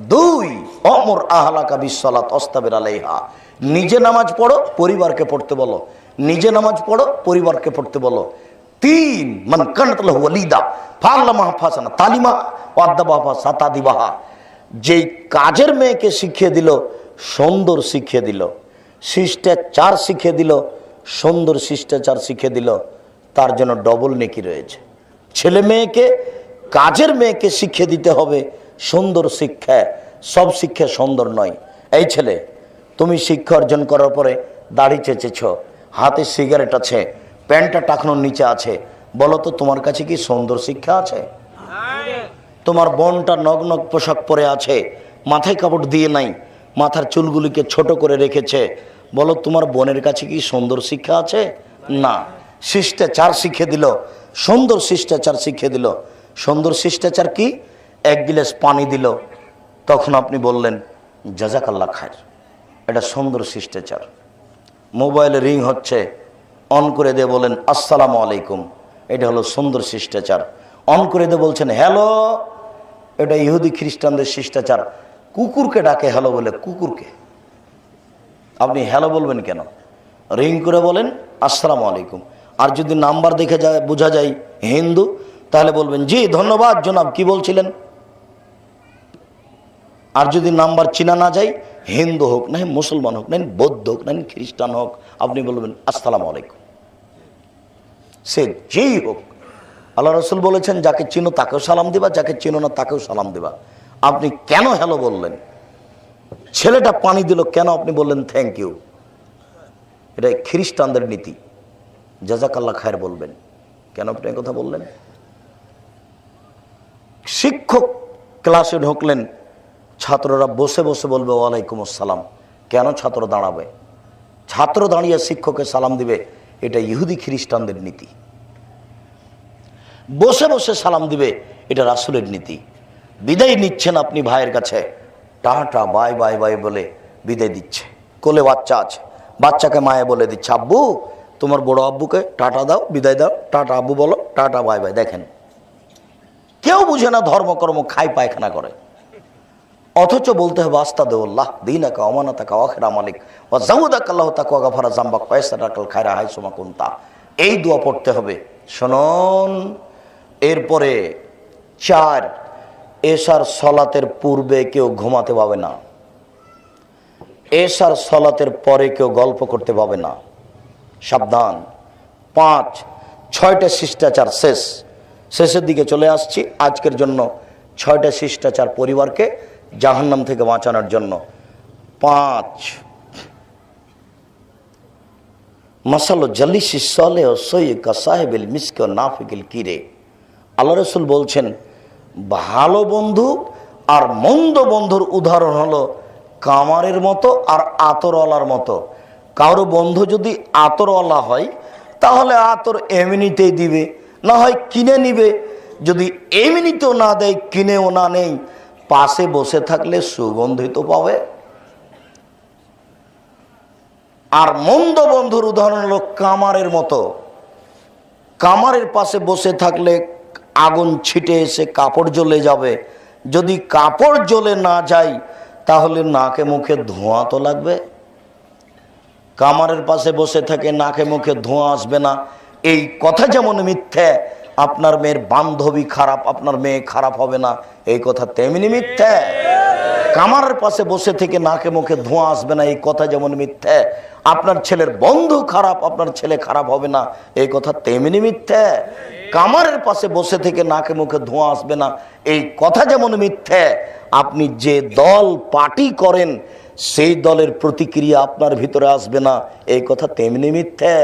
দুই, অমর আহলাকা বিশ্বলাত অস্তাবের আলাইহা। নিজে নামাজ পড়ো, পরিবারকে পড়তে বলো। নিজে নামাজ পড়ো, পরিবারকে পড়তে বলো। তিন, মান ওয়ালিদা। ফাগলা মাহফাসানা তালিমা ওয়াদ্দাবাহা সাতাদিবাহা। যেই কাজের মেয়েকে শিখিয়ে দিল, সুন্দর শিখিয়ে দিল। শিষ্টাচার শিখিয়ে দিল, সুন্দর শিষ্টাচার শিখিয়ে দিল। তার জন্য ডবল নেকি রয়েছে। ছেলে মেয়েকে, কাজের মেয়েকে শিখিয়ে দিতে হবে। সুন্দর শিক্ষা, সব শিক্ষা সুন্দর নয়। এই ছেলে, তুমি শিক্ষা অর্জন করার পরে দাড়ি চেঁচেছ, হাতে সিগারেট আছে, প্যান্টটা টাকানোর নিচে আছে, বলো তো তোমার কাছে কি সুন্দর শিক্ষা আছে? তোমার বোনটা নগ্ন পোশাক পরে আছে, মাথায় কাপড় দিয়ে নাই, মাথার চুলগুলিকে ছোট করে রেখেছে, বলো তোমার বোনের কাছে কি সুন্দর শিক্ষা আছে? না। শিষ্টাচার শিখে দিল, সুন্দর শিষ্টাচার শিখে দিল। সুন্দর শিষ্টাচার কি? এক গিলাস পানি দিল, তখন আপনি বললেন জাজাকাল্লা খায়ের এটা সুন্দর শিষ্টাচার। মোবাইলে রিং হচ্ছে, অন করে দিয়ে বলেন আসসালামু আলাইকুম। এটা হলো সুন্দর শিষ্টাচার। অন করে দিয়ে বলছেন, হ্যালো। এটা ইহুদি খ্রিস্টানদের শিষ্টাচার। কুকুরকে ডাকে, হ্যালো বলে, কুকুরকে। আপনি হ্যালো বলবেন কেন? রিং করে বলেন, আসসালামু আলাইকুম। আর যদি নাম্বার দেখে যায়, বোঝা যায় হিন্দু, তাহলে বলবেন, জি, ধন্যবাদ জনাব, কি বলছিলেন? আর যদি নাম্বার চিনা না যায়, হিন্দু হোক না মুসলমান হোক না বৌদ্ধ হোক না খ্রিস্টান হোক, আপনি বলবেন, আসসালাম আলাইকুম। সে যেই হোক, আল্লাহ রসুল বলেছেন, যাকে চিনো তাকেও সালাম দিবা, যাকে চিনো না তাকেও সালাম দিবা। আপনি কেন হ্যালো বললেন? ছেলেটা পানি দিল কেন? আপনি বললেন থ্যাংক ইউ এটা খ্রিস্টানদের নীতি। জাজাকাল্লা খায়ের বলবেন। কেন আপনি কথা বললেন? শিক্ষক ক্লাসে ঢুকলেন ছাত্ররা বসে বসে বলবে, ওয়ালাইকুম আসসালাম। কেন ছাত্র দাঁড়াবে? ছাত্র দাঁড়িয়ে শিক্ষককে সালাম দিবে, এটা ইহুদি খ্রিস্টানদের নীতি। বসে বসে সালাম দিবে, এটা রাসুলের নীতি। বিদায় নিচ্ছেন আপনি ভাইয়ের কাছে, টাটা, বাই বাই বাই বলে বিদায় দিচ্ছে। কোলে বাচ্চা আছে, বাচ্চাকে মায়ে বলে দিচ্ছে, আব্বু, তোমার বড় আব্বুকে টাটা দাও, বিদায় দাও, টাটা আব্বু বলো, টাটা, বাই বাই। দেখেন, কেউ বুঝে না ধর্মকর্ম খাই পায়খানা করে। অথচ বলতে হবে আস্তা দেউল্লাহ দিন একা অমানা তাকা অখেরা মালিক আল্লাহ তাকুয়া জাম্বা কয়েসা খায়রা হাই সোমা এই দোয়া পড়তে হবে। শোনন, এরপরে চার, এশার সলাতের পূর্বে কেউ ঘুমাতে পাবে না। এশার সলাতের পরে কেউ গল্প করতে পাবে না। সাবধান। পাঁচ, ছয়টা শিষ্টাচার শেষ। শেষের দিকে চলে আসছি। আজকের জন্য ছয়টা শিষ্টাচার পরিবারকে জাহান্নাম থেকে বাঁচানোর জন্য পাঁচ। মাসালো জালিসি সলে ও সৈয়কা সাহেবিল মিসক নাফিকিল কিরে। আল্লাহ রসুল বলছেন, ভালো বন্ধু আর মন্দ বন্ধুর উদাহরণ হলো কামারের মতো আর আতরওয়ালার মতো। কারও বন্ধু যদি আতরওয়ালা হয়, তাহলে আতর এমনিতেই দিবে। না হয় কিনে নিবে। যদি এমনিতেও না দেয়, কিনেও না নেই। পাশে বসে থাকলে সুগন্ধিত পাবে। আর মন্দ বন্ধুর উদাহরণ হলো কামারের মতো। কামারের পাশে বসে থাকলে আগুন ছিটে এসে কাপড় জ্বলে যাবে। যদি কাপড় জ্বলে না যায়, তাহলে নাকে মুখে ধোঁয়া তো লাগবে। কামারের পাশে বসে থাকে, নাকে মুখে ধোঁয়া আসবে না। এই কথা যেমন মিথ্যে আপনার মেয়ের বান্ধবী খারাপ, আপনার মেয়ে খারাপ হবে না। এই কথা তেমনি মিথ্যে। কামারের পাশে বসে থেকে নাকে মুখে ধোঁয়া আসবে না, এই কথা যেমন মিথ্যে। আপনার ছেলের বন্ধু খারাপ, আপনার ছেলে খারাপ হবে না, এই কথা তেমনি মিথ্যে। কামারের পাশে বসে থেকে নাকে মুখে ধোঁয়া আসবে না, এই কথা যেমন মিথ্যে। আপনি যে দল পার্টি করেন, সেই দলের প্রতিক্রিয়া আপনার ভিতরে আসবে না, এই কথা তেমনি মিথ্যে।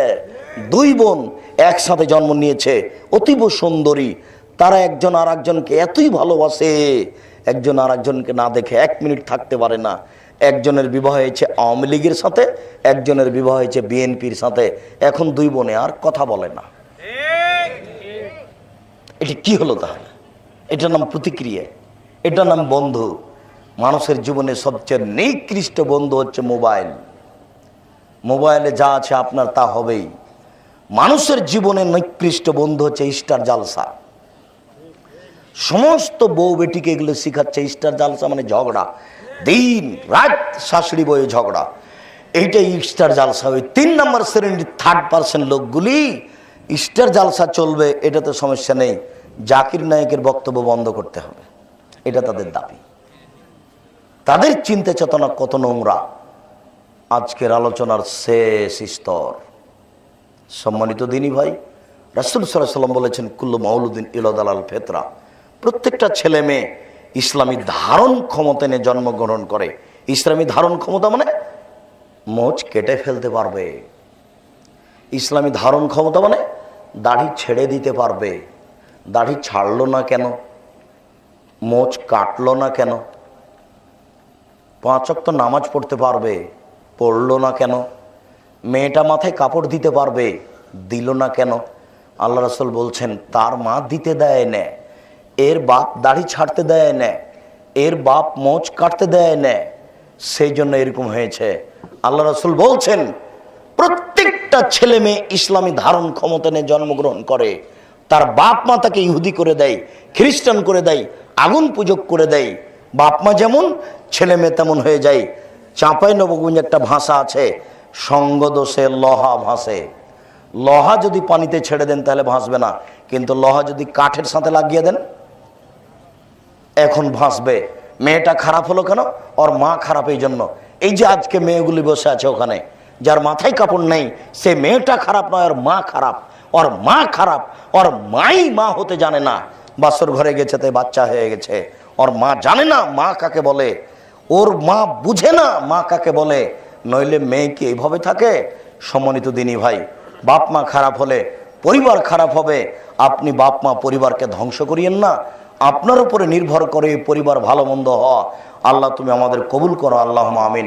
দুই বোন একসাথে জন্ম নিয়েছে। অতীব সুন্দরী। তারা একজন আর একজনকে এতই ভালোবাসে, একজন আর একজনকে না দেখে এক মিনিট থাকতে পারে না। একজনের বিবাহ হয়েছে আওয়ামী লীগের সাথে, একজনের বিবাহ হয়েছে বিএনপির সাথে। এখন দুই বোনে আর কথা বলে না। এটি কি হলো তাহলে? এটার নাম প্রতিক্রিয়া। এটার নাম বন্ধু। মানুষের জীবনে সবচেয়ে নিকৃষ্ট বন্ধু হচ্ছে মোবাইল। মোবাইলে যা আছে আপনার তা হবেই। মানুষের জীবনে নিকৃষ্ট বন্ধু হচ্ছে স্টার জালসা। সমস্ত বউ বেটিকে এগুলো শিখাচ্ছে স্টার জালসা মানে ঝগড়া। দিন, রাত শাশুড়ি বয়ে ঝগড়া। এইটাই স্টার জালসা। ওই তিন নম্বর শ্রেণির থার্ড পার্সেন্ট লোকগুলি স্টার জালসা চলবে এটাতে সমস্যা নেই। জাকির নায়কের বক্তব্য বন্ধ করতে হবে। এটা তাদের দাবি। তাদের চিন্তা চেতনা কত নোংরা। আজকের আলোচনার শেষ স্তর। সম্মানিত দিনী ভাই, রাসুল সাল্লাহ সাল্লাম বলেছেন, কুল্লু মাউলুদ্দিন ইলাদাল ফেতরা। প্রত্যেকটা ছেলে মেয়ে ইসলামী ধারণ ক্ষমতা নিয়ে জন্মগ্রহণ করে। ইসলামী ধারণ ক্ষমতা মানে মোচ কেটে ফেলতে পারবে। ইসলামী ধারণ ক্ষমতা মানে দাড়ি ছেড়ে দিতে পারবে। দাড়ি ছাড়লো না কেন? মোচ কাটলো না কেন? পাঁচ অক্ত নামাজ পড়তে পারবে? পড়ল না কেন? মেয়েটা মাথায় কাপড় দিতে পারবে? দিল না কেন? আল্লাহ রসুল বলছেন, তার মা দিতে দেয় না, এর বাপ দাড়ি ছাড়তে দেয় না, এর বাপ মোচ কাটতে দেয় না। সেই জন্য এরকম হয়েছে। আল্লাহ রসুল বলছেন, প্রত্যেকটা ছেলে মেয়ে ইসলামী ধারণ ক্ষমতা নিয়ে জন্মগ্রহণ করে। তার বাপ মা তাকে ইহুদি করে দেয়, খ্রিস্টান করে দেয়, আগুন পূজক করে দেয়। বাপ মা যেমন, ছেলে মেয়ে তেমন হয়ে যায়। চাঁপাই নবগঞ্জ একটা ভাষা আছে সঙ্গ দোষে লহা ভাসে। লহা যদি পানিতে ছেড়ে দেন তাহলে ভাসবে না। কিন্তু লহা যদি কাঠের সাথে লাগিয়ে দেন, এখন ভাসবে। মেয়েটা খারাপ হলো কেন? ওর মা খারাপ এই জন্য এই যে আজকে মেয়েগুলি বসে আছে ওখানে, যার মাথায় কাপড় নেই, সে মেয়েটা খারাপ নয়, ওর মা খারাপ। ওর মা খারাপ, ওর মাই মা হতে জানে না। বাসর ঘরে গেছে, তাই বাচ্চা হয়ে গেছে। ওর মা জানে না, মা কাকে বলে? ওর মা বুঝে না, মা কাকে বলে? নইলে মেয়ে কি এইভাবে থাকে? সম্মানিত দিনই ভাই, বাপ মা খারাপ হলে পরিবার খারাপ হবে। আপনি বাপ মা পরিবারকে ধ্বংস করিয়েন না। আপনার উপরে নির্ভর করে পরিবার ভালো মন্দ হওয়া। আল্লাহ তুমি আমাদের কবুল করো আল্লাহ আমিন।